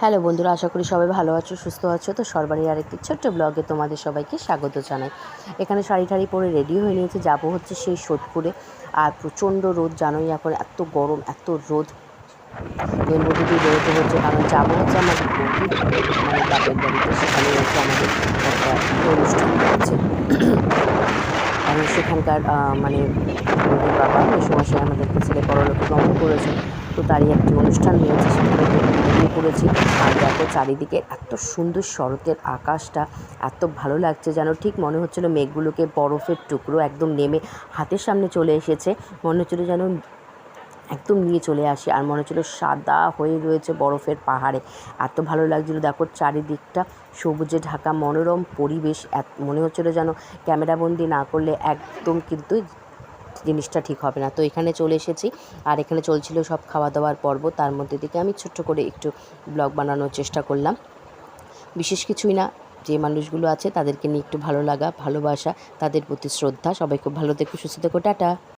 Hello বন্ধুরা, আশা করি সবাই ভালো আছো, সুস্থ আছো। তো সরবারির আরেকটি ছোট্ট ব্লগে তোমাদের সবাইকে স্বাগত জানাই। এখানে শাড়ি টাড়ি পরে রেডি হয়ে নিয়েছে। যাব হচ্ছে সেই সোদপুরে। আর প্রচণ্ড রোদ, জানোই এখন এত গরম, এত রোদ। এর মধ্যে দিয়ে বেরোতে হচ্ছে, কারণ যাব হচ্ছে আমাদের মানে বাপের বাড়িতে। সেখানে হচ্ছে আমাদের একটা অনুষ্ঠান। সেখানকার মানে মানে বন্ধুর বাবা সে আমাদেরকে ছেলে পরলোকে গমন করেছে তো তারই একটি অনুষ্ঠান হয়েছে সেখানে বেরিয়ে করেছি। আর দেখো চারিদিকে এত সুন্দর শরতের আকাশটা, এত ভালো লাগছে যেন ঠিক মনে হচ্ছিল মেঘগুলোকে বরফের টুকরো একদম নেমে হাতের সামনে চলে এসেছে। মনে হচ্ছিল যেন একদম নিয়ে চলে আসি। আর মনে হচ্ছিল সাদা হয়ে রয়েছে বরফের পাহাড়ে। এত ভালো লাগছিল, দেখো চারিদিকটা সবুজে ঢাকা, মনোরম পরিবেশ। এত মনে হচ্ছিল যেন ক্যামেরাবন্দি না করলে একদম কিন্তু জিনিসটা ঠিক হবে না। তো এখানে চলে এসেছি। আর এখানে চলছিল সব খাওয়া দাওয়ার পর্ব। তার মধ্যে থেকে আমি ছোট্ট করে একটু ব্লগ বানানোর চেষ্টা করলাম। বিশেষ কিছুই না, যে মানুষগুলো আছে তাদেরকে নিয়ে একটু ভালো লাগা, ভালোবাসা, তাদের প্রতি শ্রদ্ধা। সবাই খুব ভালো থেকো, সুস্থ থেকো, টাটা।